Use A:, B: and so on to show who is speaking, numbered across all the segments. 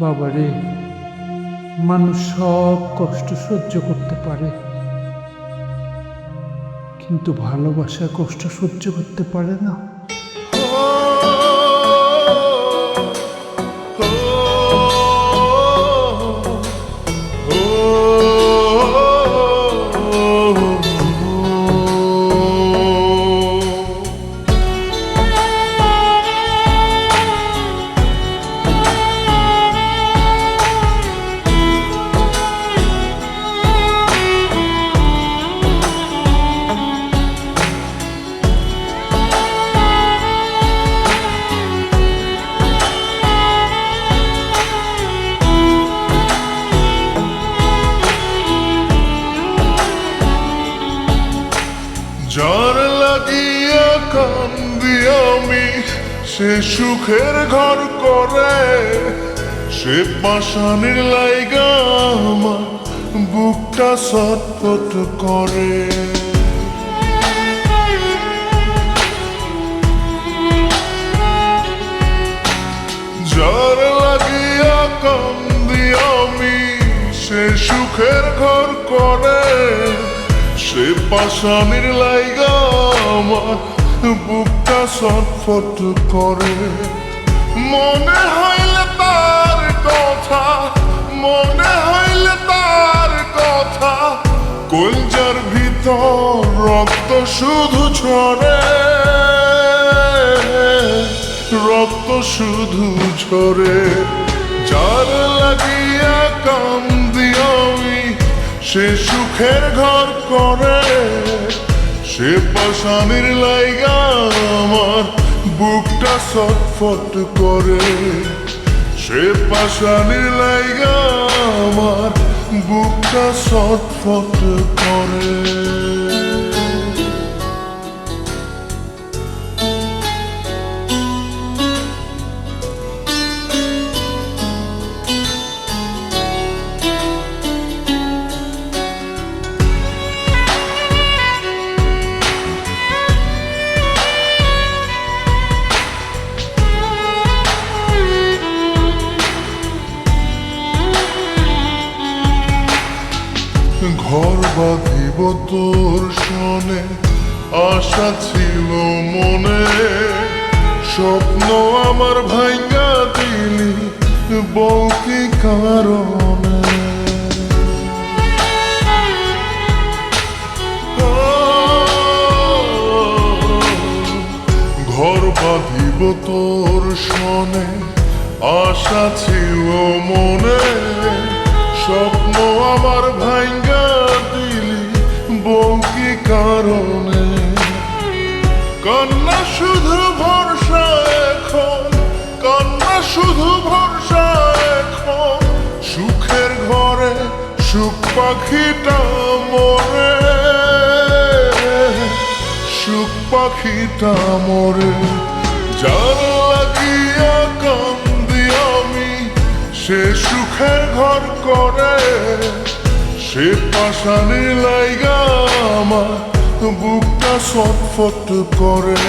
A: বাবারে মানুষ সব কষ্ট সহ্য করতে পারে। কিন্তু ভালোবাসা কষ্ট সহ্য করতে পারে না।
B: যার লাগিয়া কান্দি আমি সে সুখের ঘর করে। সে পাশানির লাইগা আমার বুকটা ছটফট করে। যার লাগিয়া কান্দি আমি সে সুখের ঘর করে। সে পাশানির আমার, বুকটা ছটফট করে। মনে হইলে তার কথা, মনে হইলে তার কথা, কলজার ভিতর রক্ত শুধু ছড়ে। রক্ত শুধু ঝরে, যার লাগিয়া আমি সে সুখের ঘর করে, সে পাশানির লাইগা আমার বুকটা সটফট করে। সে পাশানির লাইগা আমার বুকটা সটফট করে। বাঁধিব তোর শোনে আশা ছিল মনে। স্বপ্ন আমার ভাঙ্গা দিলি বউকে কারণে? ঘর বাঁধিব তোর শোনে আশা ছিল মনে। স্বপ্ন আমার দিলি বউকি কারণে? কন্যা শুধু ভরসা এখন কন্যা শুধু ভরসা এখন। সুখের ঘরে সুখ পাখিটা মরে। সুখ পাখিটা মরে। যার লাগিয়া কান্দি আমি, সে সুখের ঘর করে। সে পাশানে লাইগা আমার বুকটা সটফট করে।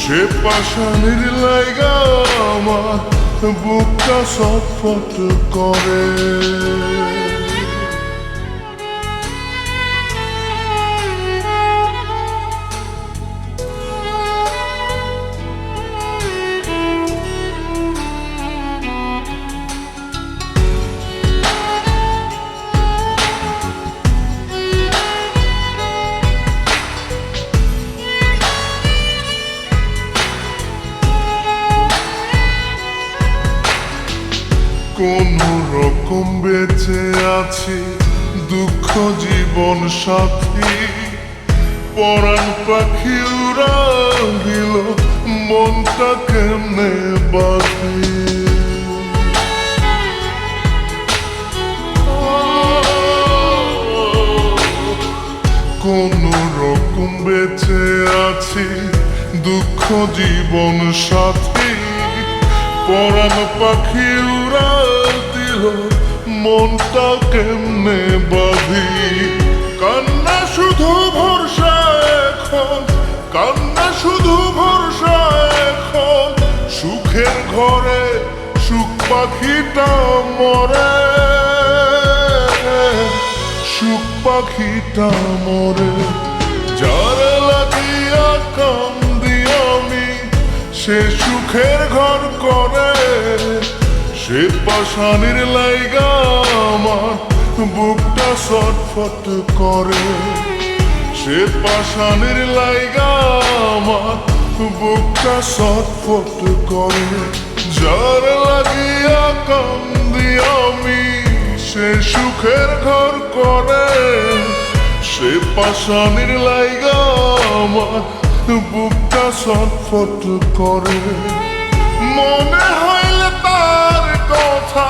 B: সে পাশানের লাইগা আমার বুকটা সটফট করে। কোন রকম বেঁচে আছি, দুঃখ জীবন সাথী। পরাণ পাখি উড়া দিল, মনটা কেমনে বাঁধি। কোন রকম বেঁচে আছি, দুঃখ জীবন সাথী। পরাণ পাখি উড়া দিল মনটা কেমনে বাঁধি? কান্না শুধু ভরসা এখন, কান্না শুধু ভরসা এখন। সুখের ঘরে সুখ পাখিটা মরে। সুখ পাখিটা মরে। যার লাগিয়া আমি সে সুখের ঘর করে। সে পাশানির লাইগা আমার, বুকটা ছটফট করে। সে পাশানির লাইগা আমার, বুকটা ছটফট করে। যার লাগিয়া কান্দি আমি সে সুখের ঘর করে। সে পাশানির লাইগা আমার বুকটা ছটফট করে। মনে হইলে তার কথা,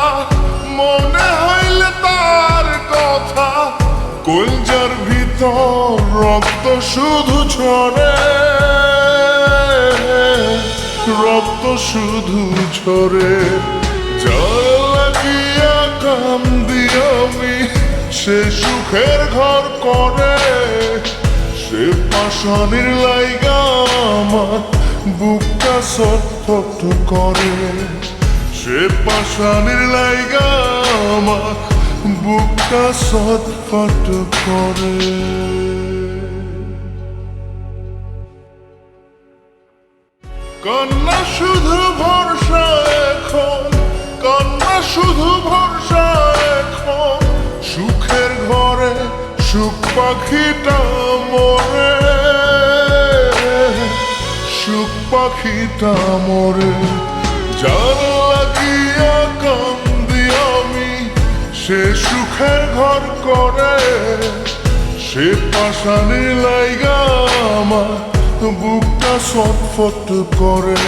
B: মনে হইলে তার কথা। কলজার ভিতর রক্ত শুধু ঝরে, রক্ত শুধু ঝরে। যার লাগিয়া কান্দি আমি সে সুখের ঘর করে, সে পাশানির লাইগা আমার বুকটা ছটফট করে। সে পাশানির লাইগা আমার বুকটা ছটফট করে। কন্যা শুধু ভরসা এখন কন্যা শুধু ভরসা এখন। সুখের ঘরে সুখ পাখিটা মরে। সুখ পাখিটা মরে যার লাগিয়া কান্দি আমি। সে সুখের ঘর করে, সে পাশানি লাইগা আমার। বুকটা ছটফট করে।